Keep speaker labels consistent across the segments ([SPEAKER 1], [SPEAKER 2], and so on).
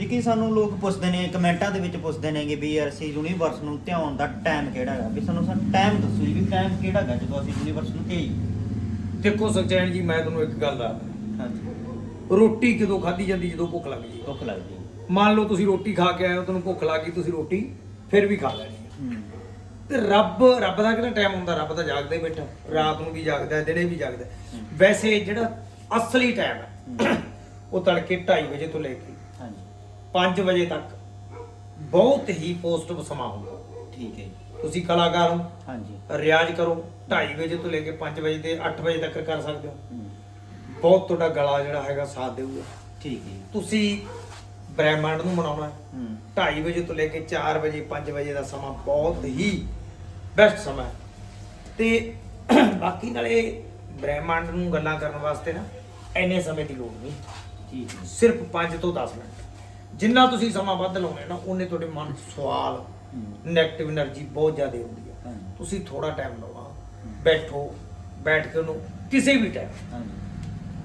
[SPEAKER 1] ਇੱਕ ਹੀ ਸਾਨੂੰ ਲੋਕ ਪੁੱਛਦੇ ਨੇ ਕਮੈਂਟਾਂ ਦੇ ਵਿੱਚ ਪੁੱਛਦੇ ਨੇਗੇ ਵੀ ਯਾਰ ਅਸੀਂ ਯੂਨੀਵਰਸ ਨੂੰ ਧਿਆਉਣ ਦਾ ਟਾਈਮ ਕਿਹੜਾ ਹੈਗਾ? ਵੀ ਸਾਨੂੰ ਸਾਨੂੰ ਟਾਈਮ ਦੱਸੋ ਜੀ ਵੀ ਟਾਈਮ ਕਿਹੜਾ ਹੈਗਾ ਜਦੋਂ ਅਸੀਂ ਯੂਨੀਵਰਸ ਨੂੰ ਧਿਆਈਏ?
[SPEAKER 2] ਦੇਖੋ ਸਚੈਨ ਜੀ ਮੈਂ ਤੁਹਾਨੂੰ ਇੱਕ ਗੱਲ ਦੱਸਦਾ।
[SPEAKER 1] ਹਾਂਜੀ।
[SPEAKER 2] ਰੋਟੀ ਕਦੋਂ ਖਾਧੀ ਜਾਂਦੀ ਜਦੋਂ ਭੁੱਖ ਲੱਗ ਜੀ
[SPEAKER 1] ਭੁੱਖ ਲੱਗਦੀ ਹੈ।
[SPEAKER 2] ਮੰਨ ਲਓ ਤੁਸੀਂ ਰੋਟੀ ਖਾ ਕੇ ਆਏ ਹੋ ਤੁਹਾਨੂੰ ਭੁੱਖ ਲੱਗ ਗਈ ਤੁਸੀਂ ਰੋਟੀ ਫਿਰ ਵੀ ਖਾ ਲੈਣੀ ਹੈ।
[SPEAKER 1] ਹੂੰ।
[SPEAKER 2] ਤੇ ਰੱਬ ਰੱਬ ਦਾ ਕਿਹੜਾ ਟਾਈਮ ਹੁੰਦਾ? ਰੱਬ ਤਾਂ ਜਾਗਦਾ ਹੀ ਬੈਠਾ। ਰਾਤ ਨੂੰ ਵੀ ਜਾਗਦਾ ਹੈ, ਦਿਨੇ ਵੀ ਜਾਗਦਾ। ਹੈ। ਵੈਸੇ ਜਿਹੜਾ ਅਸਲੀ ਟਾਈਮ ਹੈ ਉਹ ਤੜਕੇ 2:30 ਵਜੇ ਤੋਂ ਲੈ ਕੇ 5 ਵਜੇ ਤੱਕ ਬਹੁਤ ਹੀ ਪੋਜ਼ਿਟਿਵ ਸਮਾਂ ਹੁੰਦਾ।
[SPEAKER 1] ਠੀਕ ਹੈ ਜੀ।
[SPEAKER 2] ਤੁਸੀਂ ਕਲਾਕਾਰ ਹੋ।
[SPEAKER 1] ਹਾਂਜੀ।
[SPEAKER 2] ਰਿਆਜ਼ ਕਰੋ। 2:30 ਵਜੇ ਤੋਂ ਲੈ ਕੇ 5 ਵਜੇ ਤੇ 8 ਵਜੇ ਤੱਕ ਕਰ ਸਕਦੇ ਹੋ। ਬਹੁਤ ਤੁਹਾਡਾ ਗਲਾ ਜਿਹੜਾ ਹੈਗਾ ਸਾਥ ਦੇਊਗਾ।
[SPEAKER 1] ਠੀਕ ਹੈ
[SPEAKER 2] ਤੁਸੀਂ ਬ੍ਰਹਿਮੰਡ ਨੂੰ ਮਨਾਉਣਾ ਹੈ।
[SPEAKER 1] ਹੂੰ।
[SPEAKER 2] 2:30 ਵਜੇ ਤੋਂ ਲੈ ਕੇ 4 ਵਜੇ 5 ਵਜੇ ਦਾ ਸਮਾਂ ਬਹੁਤ ਹੀ ਬੈਸਟ ਸਮਾਂ ਹੈ। ਤੇ ਬਾਕੀ ਨਾਲੇ ਬ੍ਰਹਿਮੰਡ ਨੂੰ ਗੱਲਾਂ ਕਰਨ ਵਾਸਤੇ ਨਾ ਐਨੇ ਸਮੇਂ ਦੀ ਲੋੜ ਨਹੀਂ।
[SPEAKER 1] ਠੀਕ ਹੈ।
[SPEAKER 2] ਸਿਰਫ 5 ਤੋਂ 10 ਮਿੰਟ। ਜਿੰਨਾ ਤੁਸੀਂ ਸਮਾਂ ਵੱਧ ਲਾਉਣੇ ਨਾ ਉਹਨੇ ਤੁਹਾਡੇ ਮਨ 'ਚ ਸਵਾਲ ਨੈਗੇਟਿਵ એનર્ਜੀ ਬਹੁਤ ਜ਼ਿਆਦਾ ਹੁੰਦੀ ਹੈ ਤੁਸੀਂ ਥੋੜਾ ਟਾਈਮ ਲਓ ਬੈਠੋ ਬੈਠ ਕੇ ਉਹਨੂੰ ਕਿਸੇ ਵੀ ਟਾਈਮ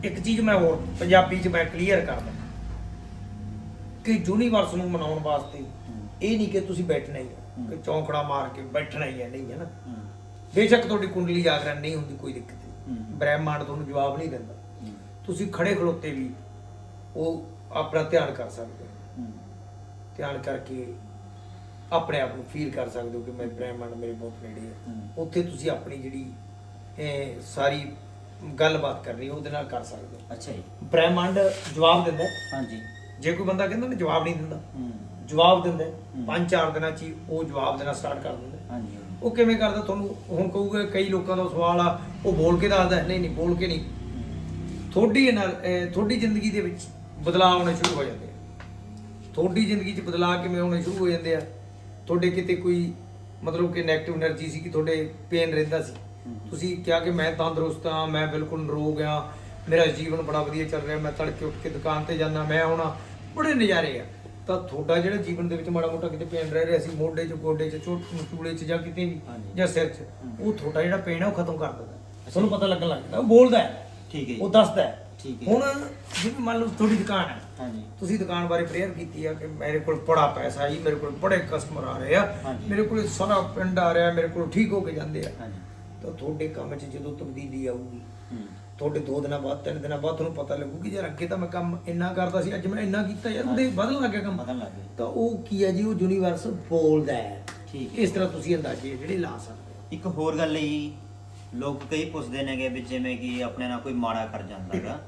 [SPEAKER 2] ਇੱਕ ਚੀਜ਼ ਮੈਂ ਹੋਰ ਪੰਜਾਬੀ 'ਚ ਮੈਂ ਕਲੀਅਰ ਕਰਦਾ ਕਿ ਯੂਨੀਵਰਸ ਨੂੰ ਮਨਾਉਣ ਵਾਸਤੇ ਇਹ ਨਹੀਂ ਕਿ ਤੁਸੀਂ ਬੈਠਣਾ ਹੀ ਹੈ। ਕਿ ਚੌਂਕੜਾ ਮਾਰ ਕੇ ਬੈਠਣਾ ਹੀ ਹੈ ਨਹੀਂ ਹੈ ਨਾ। ਬੇਸ਼ੱਕ ਤੁਹਾਡੀ ਕੁੰਡਲੀ ਜਾਗਰਣ ਨਹੀਂ ਹੁੰਦੀ ਕੋਈ ਦਿੱਕਤ ਨਹੀਂ। ਬ੍ਰਹਿਮੰਡ ਤੁਹਾਨੂੰ ਜਵਾਬ ਨਹੀਂ ਦਿੰਦਾ। ਤੁਸੀਂ ਖੜੇ ਖਲੋਤੇ ਵੀ ਉਹ ਆਪਣਾ ਧਿਆਨ ਕਰ ਸਕਦੇ ਧਿਆਨ ਕਰਕੇ ਆਪਣੇ ਆਪ ਨੂੰ ਫੀਲ ਕਰ ਸਕਦੇ ਹੋ ਕਿ ਮੈਂ ਬ੍ਰਹਿਮੰਡ ਮੇਰੇ ਬਹੁਤ ਨੇੜੇ ਹੈ
[SPEAKER 1] ਹੂੰ।
[SPEAKER 2] ਉੱਥੇ ਤੁਸੀਂ ਆਪਣੀ ਜਿਹੜੀ ਇਹ ਸਾਰੀ ਗੱਲਬਾਤ ਕਰਨੀ ਉਹਦੇ ਨਾਲ ਕਰ ਸਕਦੇ ਹੋ
[SPEAKER 1] ਅੱਛਾ ਜੀ
[SPEAKER 2] ਬ੍ਰਹਿਮੰਡ ਜਵਾਬ ਦਿੰਦਾ ਹੈ।
[SPEAKER 1] ਹਾਂਜੀ
[SPEAKER 2] ਜੇ ਕੋਈ ਬੰਦਾ ਕਹਿੰਦਾ ਨਾ ਜਵਾਬ ਨਹੀਂ ਦਿੰਦਾ
[SPEAKER 1] ਹੂੰ
[SPEAKER 2] ਜਵਾਬ ਦਿੰਦਾ ਹੈ।
[SPEAKER 1] ਹੂੰ।
[SPEAKER 2] ਪੰਜ ਚਾਰ ਦਿਨਾਂ ਚ ਹੀ ਉਹ ਜਵਾਬ ਦੇਣਾ ਸਟਾਰਟ ਕਰ ਦਿੰਦਾ ਹੈ।
[SPEAKER 1] ਹਾਂਜੀ
[SPEAKER 2] ਉਹ ਕਿਵੇਂ ਕਰਦਾ ਤੁਹਾਨੂੰ ਹੁਣ ਕਹੂਗਾ ਕਈ ਲੋਕਾਂ ਦਾ ਸਵਾਲ ਆ ਉਹ ਬੋਲ ਕੇ ਦੱਸਦਾ ਹੈ। ਨਹੀਂ ਨਹੀਂ ਬੋਲ ਕੇ ਨਹੀਂ ਤੁਹਾਡੀ એનਰ- ਅਹ ਤੁਹਾਡੀ ਜ਼ਿੰਦਗੀ ਦੇ ਵਿੱਚ ਬਦਲਾਅ ਆਉਣੇ ਸ਼ੁਰੂ ਹੋ ਜਾਂਦੇ ਆ ਤੁਹਾਡੀ ਜ਼ਿੰਦਗੀ 'ਚ ਬਦਲਾਅ ਕਿਵੇਂ ਆਉਣੇ ਸ਼ੁਰੂ ਹੋ ਜਾਂਦੇ ਆ? ਤੁਹਾਡੇ ਕਿਤੇ ਕੋਈ ਮਤਲਬ ਕਿ ਨੈਗੇਟਿਵ એનર્ਜੀ ਸੀ ਕਿ ਤੁਹਾਡੇ ਪੇਨ ਰਹਿੰਦਾ ਸੀ? ਤੁਸੀਂ ਕਿਹਾ ਕਿ ਮੈਂ ਤੰਦਰੁਸਤ ਹਾਂ ਮੈਂ ਬਿਲਕੁਲ ਨਰੋਗ ਹਾਂ ਮੇਰਾ ਜੀਵਨ ਬੜਾ ਵਧੀਆ ਚੱਲ ਰਿਹਾ ਮੈਂ ਤੜਕੇ ਉੱਠ ਕੇ ਦੁਕਾਨ ਤੇ ਜਾਂਦਾ ਮੈਂ ਹੁਣ ਬੜੇ ਨਜ਼ਾਰੇ ਆ। ਤਾਂ ਤੁਹਾਡਾ ਜਿਹੜਾ ਜੀਵਨ ਦੇ ਵਿੱਚ ਮਾੜਾ ਮੋਟਾ ਕਿਤੇ ਪੇਨ ਰਹਿ ਰਿਹਾ ਸੀ ਮੋਢੇ 'ਚ ਗੋਡੇ 'ਚ ਚੋਟ ਚੂਲੇ 'ਚ ਜਾਂ ਕਿਤੇ ਵੀ ਜਾਂ ਸਿਰ 'ਚ ਉਹ ਤੁਹਾਡਾ ਜਿਹੜਾ ਪੇਨ ਹੈ ਉਹ ਖਤਮ ਕਰ ਦਿੰਦਾ। ਤੁਹਾਨੂੰ ਪਤਾ ਲੱਗਣ ਲੱਗਦਾ ਉਹ ਬੋਲਦਾ
[SPEAKER 1] ਠੀਕ ਹੈ
[SPEAKER 2] ਉਹ ਦੱਸਦਾ
[SPEAKER 1] ਠੀਕ ਹੈ।
[SPEAKER 2] ਹੁਣ ਜਿਵੇਂ ਮੰਨ ਲਓ ਤੁਹਾਡੀ ਦੁਕਾਨ ਹੈ।
[SPEAKER 1] ਹਾਂਜੀ।
[SPEAKER 2] ਤੁਸੀਂ ਦੁਕਾਨ ਬਾਰੇ ਪ੍ਰੇਅਰ ਕੀਤੀ ਆ ਕਿ ਮੇਰੇ ਕੋਲ ਬੜਾ ਪੈਸਾ ਜੀ ਮੇਰੇ ਕੋਲ ਬੜੇ ਕਸਟਮਰ ਆ ਰਹੇ ਆ।
[SPEAKER 1] ਹਾਂਜੀ।
[SPEAKER 2] ਮੇਰੇ ਕੋਲ ਸਾਰਾ ਪਿੰਡ ਆ ਰਿਹਾ ਮੇਰੇ ਕੋਲ ਠੀਕ ਹੋ ਕੇ ਜਾਂਦੇ ਆ।
[SPEAKER 1] ਹਾਂਜੀ।
[SPEAKER 2] ਤਾਂ ਤੁਹਾਡੇ ਕੰਮ 'ਚ ਜਦੋਂ ਤਬਦੀਲੀ ਆਊਗੀ
[SPEAKER 1] ਹੂੰ।
[SPEAKER 2] ਤੁਹਾਡੇ ਦੋ ਦਿਨਾਂ ਬਾਅਦ ਤਿੰਨ ਦਿਨਾਂ ਬਾਅਦ ਤੁਹਾਨੂੰ ਪਤਾ ਲੱਗੂ ਕਿ ਯਾਰ ਅੱਗੇ ਤਾਂ ਮੈਂ ਕੰਮ ਇੰਨਾ ਕਰਦਾ ਸੀ ਅੱਜ ਮੈਂ ਇੰਨਾ ਕੀਤਾ ਯਾਰ ਉਹਦੇ ਬਦਲਣ ਲੱਗ ਗਿਆ ਕੰਮ।
[SPEAKER 1] ਪਤਾ ਲੱਗ ਗਿਆ।
[SPEAKER 2] ਤਾਂ ਉਹ ਕੀ ਹੈ ਜੀ ਉਹ ਯੂਨੀਵਰਸ ਬੋਲਦਾ ਹੈ।
[SPEAKER 1] ਠੀਕ
[SPEAKER 2] ਇਸ ਤਰ੍ਹਾਂ ਤੁਸੀਂ ਅੰਦਾਜ਼ੇ ਜਿਹੜੇ ਲਾ ਸਕਦੇ ਹੋ।
[SPEAKER 1] ਇੱਕ ਹੋਰ ਗੱਲ ਹੈ ਜੀ ਲੋਕ ਕਈ ਪੁੱਛਦੇ ਨੇਗੇ ਵੀ ਜਿਵੇਂ ਕਿ ਆਪਣੇ ਨਾਲ ਕੋਈ ਮਾੜਾ ਕਰ ਜਾਂਦਾਗਾ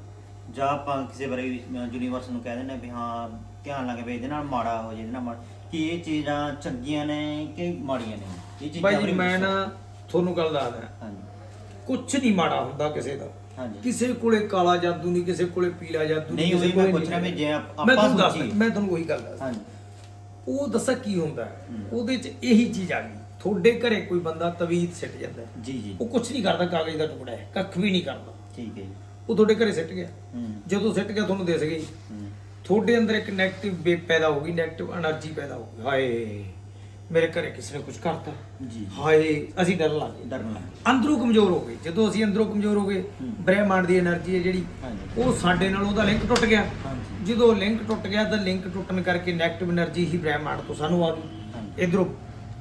[SPEAKER 1] ਜਾਂ ਆਪਾਂ ਕਿਸੇ ਬਾਰੇ ਯੂਨੀਵਰਸ ਨੂੰ ਕਹਿ ਦਿੰਦੇ ਹਾਂ ਵੀ ਹਾਂ ਧਿਆਨ ਲਾ ਕੇ ਵੀ ਇਹਦੇ ਨਾਲ ਮਾੜਾ ਹੋ ਜੇ ਇਹਦੇ ਨਾਲ ਮਾੜਾ ਕੀ ਇਹ ਚੀਜ਼ਾਂ ਚੰਗੀਆਂ ਨੇ ਕਿ ਮਾੜੀਆਂ ਨੇ ਇਹ ਚੀਜ਼ਾਂ
[SPEAKER 2] ਬਾਈ ਜੀ
[SPEAKER 1] ਬਾਰੇ
[SPEAKER 2] ਮੈਂ। ਨਾ ਤੁਹਾਨੂੰ ਗੱਲ ਦੱਸਦਾ
[SPEAKER 1] ਹਾਂਜੀ
[SPEAKER 2] ਕੁਝ ਨਹੀਂ ਮਾੜਾ ਹੁੰਦਾ ਕਿਸੇ ਦਾ
[SPEAKER 1] ਹਾਂਜੀ
[SPEAKER 2] ਕਿਸੇ ਕੋਲੇ ਕਾਲਾ ਜਾਦੂ ਨਹੀਂ ਕਿਸੇ ਕੋਲੇ ਪੀਲਾ ਜਾਦੂ
[SPEAKER 1] ਨਹੀਂ, ਉਹੀ ਮੈਂ ਪੁੱਛ ਰਿਹਾ ਵੀ ਜੇ ਆਪ- ਆਪਾਂ ਸੋਚੀਏ।
[SPEAKER 2] ਮੈਂ ਤੁਹਾਨੂੰ ਉਹੀ ਗੱਲ ਦੱਸਦਾ
[SPEAKER 1] ਹਾਂਜੀ
[SPEAKER 2] ਉਹ ਦੱਸਾਂ ਕੀ ਹੁੰਦਾ? ਹੂੰ। ਉਹਦੇ 'ਚ ਇਹੀ ਚੀਜ਼ ਆ ਗਈ ਤੁਹਾਡੇ ਘਰੇ ਕੋਈ ਬੰਦਾ ਤਵੀਤ ਸਿੱਟ ਜਾਂਦਾ ਹੈ।
[SPEAKER 1] ਜੀ ਜੀ
[SPEAKER 2] ਉਹ ਕੁਝ ਨਹੀਂ ਕਰਦਾ ਕਾਗਜ਼ ਦਾ ਟੁਕੜਾ ਹੈ ਕੱਖ ਵੀ ਨਹੀਂ ਕਰਦਾ
[SPEAKER 1] ਠੀਕ ਹੈ ਜੀ
[SPEAKER 2] ਉਹ ਤੁਹਾਡੇ ਘਰੇ ਸਿੱਟ ਗਿਆ। ਜਦੋਂ ਸਿੱਟ ਗਿਆ ਤੁਹਾਨੂੰ ਦਿਸ ਗਈ ਤੁਹਾਡੇ ਅੰਦਰ ਇੱਕ 네ਗੇਟਿਵ ਵੇਵ ਪੈਦਾ ਹੋ ਗਈ 네ਗੇਟਿਵ એનર્ਜੀ ਪੈਦਾ ਹੋ ਗਈ। ਹਾਏ ਮੇਰੇ ਘਰੇ ਕਿਸੇ ਨੇ ਕੁਝ ਕਰਤਾ।
[SPEAKER 1] ਜੀ।
[SPEAKER 2] ਹਾਏ ਅਸੀਂ ਡਰ ਲੱਗ ਗਏ।
[SPEAKER 1] ਡਰਨ
[SPEAKER 2] ਅੰਦਰੋਂ ਕਮਜ਼ੋਰ ਹੋ ਗਏ। ਜਦੋਂ ਅਸੀਂ ਅੰਦਰੋਂ ਕਮਜ਼ੋਰ ਹੋ ਗਏ ਬ੍ਰਹਿਮੰਡ ਦੀ એનર્ਜੀ ਹੈ ਜਿਹੜੀ ਉਹ ਸਾਡੇ ਨਾਲ ਉਹਦਾ ਲਿੰਕ ਟੁੱਟ ਗਿਆ। ਜਦੋਂ ਲਿੰਕ ਟੁੱਟ ਗਿਆ ਤਾਂ ਲਿੰਕ ਟੁੱਟਣ ਕਰਕੇ 네ਗੇਟਿਵ એનર્ਜੀ ਹੀ ਬ੍ਰਹਿਮੰਡ ਤੋਂ ਸਾਨੂੰ ਆ ਗਈ। ਇਧਰੋਂ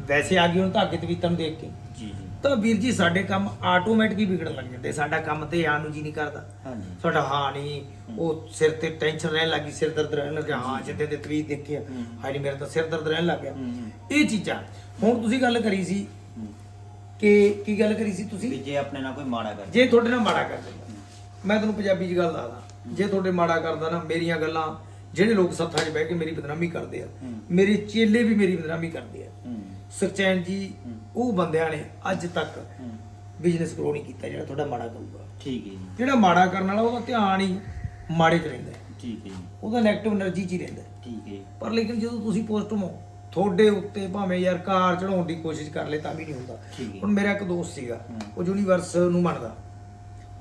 [SPEAKER 2] ਵੈਸੇ ਆ ਗਈ ਹੁਣ ਤਾਂ ਅੱਗੇ ਤਵੀਤਨ ਦੇਖ ਕੇ।
[SPEAKER 1] ਜੀ।
[SPEAKER 2] ਤਾਂ ਵੀਰ ਜੀ ਸਾਡੇ ਕੰਮ ਆਟੋਮੈਟਿਕ ਹੀ ਵਿਗੜਨ ਲੱਗ ਜਾਂਦੇ। ਸਾਡਾ ਕੰਮ ਤੇ ਆਉਣ ਨੂੰ ਜੀ ਨਹੀਂ ਕਰਦਾ।
[SPEAKER 1] ਹਾਂਜੀ।
[SPEAKER 2] ਸਾਡਾ ਹਾਂ ਨਹੀਂ ਉਹ ਸਿਰ ਤੇ ਟੈਨਸ਼ਨ ਰਹਿਣ ਲੱਗੀ ਸਿਰ ਦਰਦ ਰਹਿਣ ਲੱਗਿਆ ਹਾਂ ਜਿੱਦੇ ਤੇ ਤਵੀਤ ਦੇਖਿਆ
[SPEAKER 1] ਹੂੰ।
[SPEAKER 2] ਨਹੀਂ ਮੇਰਾ ਤਾਂ ਸਿਰ ਦਰਦ ਰਹਿਣ ਲੱਗ ਗਿਆ। ਇਹ ਚੀਜ਼ਾਂ ਹੁਣ ਤੁਸੀਂ ਗੱਲ ਕਰੀ ਸੀ। ਕਿ ਕੀ ਗੱਲ ਕਰੀ ਸੀ ਤੁਸੀਂ?
[SPEAKER 1] ਜੇ ਆਪਣੇ ਨਾਲ ਕੋਈ ਮਾੜਾ ਕਰ
[SPEAKER 2] ਜੇ ਤੁਹਾਡੇ ਨਾਲ ਮਾੜਾ ਕਰ ਦਿੰਦਾ। ਮੈਂ ਤੁਹਾਨੂੰ ਪੰਜਾਬੀ 'ਚ ਗੱਲ ਦੱਸਦਾ। ਜੇ ਤੁਹਾਡੇ ਮਾੜਾ ਕਰਦਾ ਨਾ ਮੇਰੀਆਂ ਗੱਲਾਂ ਜਿਹੜੇ ਲੋਕ ਸੱਥਾਂ 'ਚ ਬਹਿ ਕੇ ਮੇਰੀ ਬਦਨਾਮੀ ਕਰਦੇ ਆ ਮੇਰੇ ਚੇਲੇ ਵੀ ਮੇਰੀ ਬਦਨਾਮੀ ਕਰਦੇ ਆ। ਸੁਖਚੈਨ ਜੀ ਉਹ ਬੰਦਿਆਂ ਨੇ ਅੱਜ ਤੱਕ ਬਿਜ਼ਨਸ ਗਰੋ ਨਹੀਂ ਕੀਤਾ ਜਿਹੜਾ ਤੁਹਾਡਾ ਮਾੜਾ ਕਰੂਗਾ।
[SPEAKER 1] ਠੀਕ ਹੈ ਜੀ।
[SPEAKER 2] ਜਿਹੜਾ ਮਾੜਾ ਕਰਨ ਵਾਲਾ ਉਹਦਾ ਧਿਆਨ ਹੀ ਮਾੜੇ 'ਚ ਰਹਿੰਦਾ
[SPEAKER 1] ਠੀਕ ਹੈ ਜੀ।
[SPEAKER 2] ਉਹਦਾ 네ਗੇਟਿਵ એનર્ਜੀ 'ਚ ਹੀ ਰਹਿੰਦਾ
[SPEAKER 1] ਠੀਕ ਹੈ।
[SPEAKER 2] ਪਰ ਲੇਕਿਨ ਜਦੋਂ ਤੁਸੀਂ ਪੋਜ਼ਿਟਿਵ ਹੋ ਤੁਹਾਡੇ ਉੱਤੇ ਭਾਵੇਂ ਯਾਰ ਕਾਰ ਚੜਾਉਣ ਦੀ ਕੋਸ਼ਿਸ਼ ਕਰ ਲੈ ਤਾਂ ਵੀ ਨਹੀਂ ਹੁੰਦਾ। ਹੁਣ ਮੇਰਾ ਇੱਕ ਦੋਸਤ ਸੀਗਾ ਉਹ ਯੂਨੀਵਰਸ ਨੂੰ ਮੰਨਦਾ।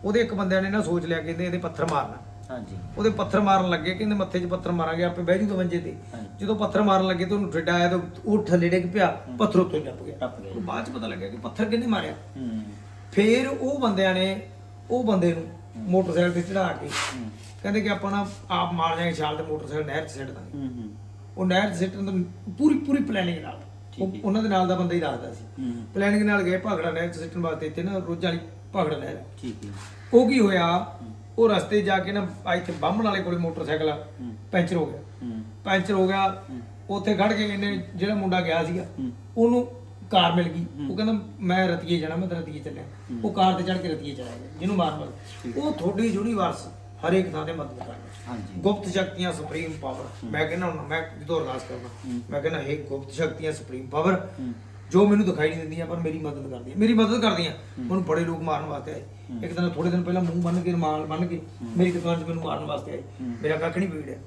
[SPEAKER 2] ਉਹਦੇ ਇੱਕ ਬੰਦਿਆਂ ਨੇ ਨਾ ਸੋਚ ਲਿਆ ਕਹਿੰਦੇ ਇਹਦੇ ਪੱਥਰ ਮਾਰਨਾ।
[SPEAKER 1] ਹਾਂਜੀ।
[SPEAKER 2] ਉਹਦੇ ਪੱਥਰ ਮਾਰਨ ਲੱਗੇ ਕਹਿੰਦੇ ਮੱਥੇ 'ਚ ਪੱਥਰ ਮਾਰਾਂਗੇ ਆਪੇ ਬਹਿ ਜੂਗਾ ਮੰਜੇ ਤੇ। ਜਦੋਂ ਪੱਥਰ ਮਾਰਨ ਲੱਗੇ ਤਾਂ ਉਹਨੂੰ ਠੱਡਾ ਆਇਆ ਤਾਂ ਉਹ ਥੱਲੇ ਡਿੱਗ ਪਿਆ ਪੱਥਰ ਉੱਤੋਂ ਲੱਪ ਗਿਆ।
[SPEAKER 1] ਟੱਪ ਗਿਆ।
[SPEAKER 2] ਬਾਅਦ 'ਚ ਪਤਾ ਲੱਗਿਆ ਕਿ ਪੱਥਰ ਕਿਹਨੇ ਮਾਰਿਆ। ਫੇਰ ਉਹ ਬੰਦਿਆਂ ਨੇ ਉਹ ਬੰਦੇ ਨੂੰ ਮੋਟਰਸਾਈਕਲ ਤੇ ਚੜਾ ਕੇ ਕਹਿੰਦੇ ਕਿ ਆਪਾਂ ਨਾ ਆਪ ਮਾਰ ਜਾਾਂਗੇ ਛਾਲ ਤੇ ਮੋਟਰਸਾਈਕਲ ਨਹਿਰ 'ਚ ਸਿੱਟ ਦਾਂਗੇ। ਉਹ ਨਹਿਰ 'ਚ ਸਿੱਟਣ ਤੋਂ ਪੂਰੀ ਪੂਰੀ ਪਲੈਨਿੰਗ ਨਾਲ। ਉਹਨਾਂ ਦੇ ਨਾਲ ਦਾ ਬੰਦਾ ਹੀ ਦੱਸਦਾ ਸੀ। ਪਲੈਨਿੰਗ ਨਾਲ ਗਏ ਭਾਗੜਾ ਨਹਿਰ 'ਚ ਸਿੱਟਣ ਵਾਸਤੇ ਇੱਥੇ ਨਾ ਰੋਜ਼ਾਂ ਵਾਲੀ ਨਹਿਰ ਹੈ।
[SPEAKER 1] ਠੀਕ ਹੈ
[SPEAKER 2] ਉਹ ਕੀ ਹੋਇਆ ਉਹ ਰਸਤੇ ਜਾ ਕੇ ਨਾ ਆ ਇੱਥੇ ਬਾਹਮਣ ਵਾਲੇ ਕੋਲੇ ਮੋਟਰਸਾਈਕਲ ਆ, ਪੈਂਚਰ ਹੋ ਗਿਆ
[SPEAKER 1] ਹੂੰ
[SPEAKER 2] ਪੈਂਚਰ ਹੋ ਗਿਆ। ਉੱਥੇ ਖੜ ਕੇ ਇਹਨੇ ਜਿਹੜਾ ਮੁੰਡਾ ਗਿਆ ਸੀਗਾ। ਉਹਨੂੰ ਕਾਰ ਮਿਲ ਗਈ। ਉਹ ਕਹਿੰਦਾ ਮੈਂ ਰਤੀਏ ਜਾਣਾ ਮੈਂ ਤਾਂ ਰਤੀਏ ਚੱਲਿਆ। ਉਹ ਕਾਰ ਤੇ ਚੜ ਕੇ ਰਤੀਏ ਚਲਾ ਗਿਆ ਜਿਹਨੂੰ ਵਾਲਾ
[SPEAKER 1] ਠੀਕ।
[SPEAKER 2] ਉਹ ਤੁਹਾਡੀ ਯੂਨੀਵਰਸ ਹਰੇਕ ਥਾਂ ਤੇ ਮਦਦ ਕਰਦਾ
[SPEAKER 1] ਹਾਂਜੀ
[SPEAKER 2] ਗੁਪਤ ਸ਼ਕਤੀਆਂ ਸੁਪਰੀਮ ਪਾਵਰ। ਮੈਂ ਕਹਿੰਦਾ ਮੈਂ ਜਦੋਂ ਅਰਦਾਸ ਕਰਦਾ। ਮੈਂ ਕਹਿੰਦਾ ਹੇ ਗੁਪਤ ਸ਼ਕਤੀਆਂ ਸੁਪਰੀਮ ਪਾਵਰ ਜੋ ਮੈਨੂੰ ਦਿਖਾਈ ਨਹੀਂ ਦਿੰਦੀਆਂ ਪਰ ਮੇਰੀ ਮਦਦ ਕਰਦੀਆਂ। ਮੇਰੀ ਮਦਦ ਕਰਦੀਆਂ। ਹੁਣ ਬੜੇ ਲੋਕ ਮਾਰਨ ਵਾਸਤੇ ਆਏ। ਇੱਕ ਦਿਨ ਥੋੜੇ ਦਿਨ ਪਹਿਲਾਂ ਮੂੰਹ ਬੰਨ ਕੇ ਰਮਾਲ ਬੰਨ ਕੇ ਮੇਰੀ ਦੁਕਾਨ 'ਚ ਮੈਨੂੰ ਮਾਰਨ ਵਾਸਤੇ ਆਏ। ਮੇਰਾ ਕੱਖ ਨਹੀਂ ਵਿਗੜਿਆ।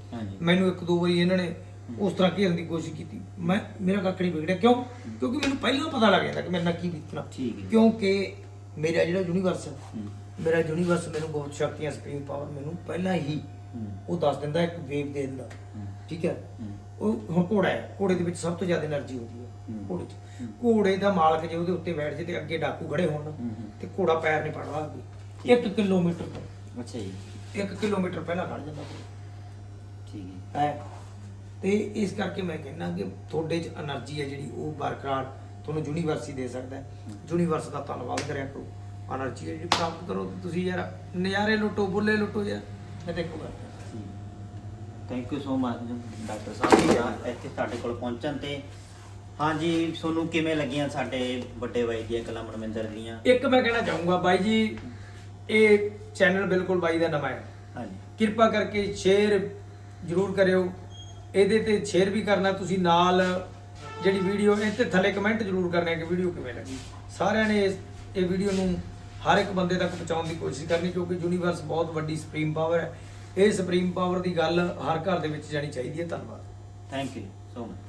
[SPEAKER 2] ਮੈਨੂੰ ਇੱਕ ਦੋ ਵਾਰੀ ਇਹਨਾਂ ਨੇ ਉਸ ਤਰ੍ਹਾਂ ਘੇਰਨ ਦੀ ਕੋਸ਼ਿਸ਼ ਕੀਤੀ। ਮੈਂ ਮੇਰਾ ਕੱਖ ਨਹੀਂ ਵਿਗੜਿਆ। ਕਿਉਂ? ਕਿਉਂਕਿ ਮੈਨੂੰ ਪਹਿਲਾਂ ਪਤਾ ਲੱਗ ਜਾਂਦਾ ਕਿ ਮੇਰੇ ਨਾਲ ਕੀ ਬੀਤਣਾ। ਕਿਉਂਕਿ ਮੇਰਾ ਜਿਹੜਾ ਯੂਨੀਵਰਸ ਹੈ ਮੇਰਾ ਯੂਨੀਵਰਸ ਮੈਨੂੰ ਬਹੁਤ ਸ਼ਕਤੀਆਂ ਸਪ੍ਰਿੰਗ ਪਾਵਰ ਮੈਨੂੰ ਪਹਿਲਾਂ ਹੀ ਉਹ ਦੱਸ ਦਿੰਦਾ ਇੱਕ ਵੇਵ ਦੇ ਦਿੰਦਾ। ਠੀਕ ਹੈ? ਉਹ ਹੁਣ ਘੋੜਾ ਹੈ। ਘੋੜੇ ਦੇ ਵਿੱਚ ਸਭ ਤੋਂ ਜ਼ਿਆਦਾ એનર્ਜੀ ਹੁੰਦੀ ਹੈ। ਘੋੜੇ 'ਚ ਘੋੜੇ ਦਾ ਮਾਲਕ ਜੇ ਉਹਦੇ ਉੱਤੇ ਬੈਠ ਜੇ ਤੇ ਅੱਗੇ ਡਾਕੂ ਖੜੇ ਹੋਣ ਤੇ ਘੋੜਾ ਪੈਰ ਨਹੀਂ ਪੜਦਾ ਅੱਗੇ। 1 ਕਿਲੋਮੀਟਰ
[SPEAKER 1] ਅੱਛਾ ਜੀ।
[SPEAKER 2] 1 ਕਿਲੋਮੀਟਰ ਪਹਿਲਾਂ ਖੜ ਜਾਂਦਾ
[SPEAKER 1] ਠੀਕ ਹੈ।
[SPEAKER 2] ਤੇ ਇਸ ਕਰਕੇ ਮੈਂ ਕਹਿੰਦਾ ਕਿ ਤੁਹਾਡੇ 'ਚ એનર્ਜੀ ਹੈ ਜਿਹੜੀ ਉਹ ਬਰਕਰਾਰ ਤੁਹਾਨੂੰ ਯੂਨੀਵਰਸਿਟੀ ਦੇ ਸਕਦਾ ਹੈ। ਯੂਨੀਵਰਸ ਦਾ ਧੰਨਵਾਦ ਕਰਿਆ ਕਰੋ। એનર્ਜੀ ਜਿਹੜੀ ਪ੍ਰਾਪਤ ਕਰੋ। ਤੁਸੀਂ ਯਾਰ ਨਜ਼ਾਰੇ ਲੁੱਟੋ ਬੁੱਲੇ ਲੁੱਟੋ ਯਾਰ। ਮੈਂ ਦੇਖੋ
[SPEAKER 1] thank you so much doctor ਸਾਹਿਬ ਇੱਥੇ ਸਾਡੇ ਕੋਲ ਪਹੁੰਚਣ ਤੇ ਹਾਂਜੀ ਤੁਹਾਨੂੰ ਕਿਵੇਂ ਲੱਗੀਆਂ ਸਾਡੇ ਵੱਡੇ ਬਾਈ ਦੀਆਂ ਕਲਾ ਮਨਮਿੰਦਰ ਦੀਆਂ?
[SPEAKER 2] ਇੱਕ ਮੈਂ ਕਹਿਣਾ ਚਾਹੂੰਗਾ ਬਾਈ ਜੀ ਇਹ ਚੈਨਲ ਬਿਲਕੁਲ ਬਾਈ ਦਾ ਨਵਾਂ ਹੈ।
[SPEAKER 1] ਹਾਂਜੀ।
[SPEAKER 2] ਕਿਰਪਾ ਕਰਕੇ ਸ਼ੇਅਰ ਜਰੂਰ ਕਰਿਓ। ਇਹਦੇ ਤੇ ਸ਼ੇਅਰ ਵੀ ਕਰਨਾ ਤੁਸੀਂ ਨਾਲ ਜਿਹੜੀ ਵੀਡੀਓ ਇਹ ਤੇ ਥੱਲੇ ਕਮੈਂਟ ਜਰੂਰ ਕਰਨਾ ਕਿ ਵੀਡੀਓ ਕਿਵੇਂ ਲੱਗੀ। ਸਾਰਿਆਂ ਨੇ ਇਸ ਇਹ ਵੀਡੀਓ ਨੂੰ ਹਰ ਇੱਕ ਬੰਦੇ ਤੱਕ ਪਹੁੰਚਾਉਣ ਦੀ ਕੋਸ਼ਿਸ਼ ਕਰਨੀ ਕਿਉਂਕਿ ਯੂਨੀਵਰਸ ਬਹੁਤ ਵੱਡੀ ਸੁਪਰੀਮ ਪਾਵਰ ਹੈ। ਇਹ ਸੁਪਰੀਮ ਪਾਵਰ ਦੀ ਗੱਲ ਹਰ ਘਰ ਦੇ ਵਿੱਚ ਜਾਣੀ ਚਾਹੀਦੀ ਹੈ। ਧੰਨਵਾਦ।
[SPEAKER 1] Thank you so much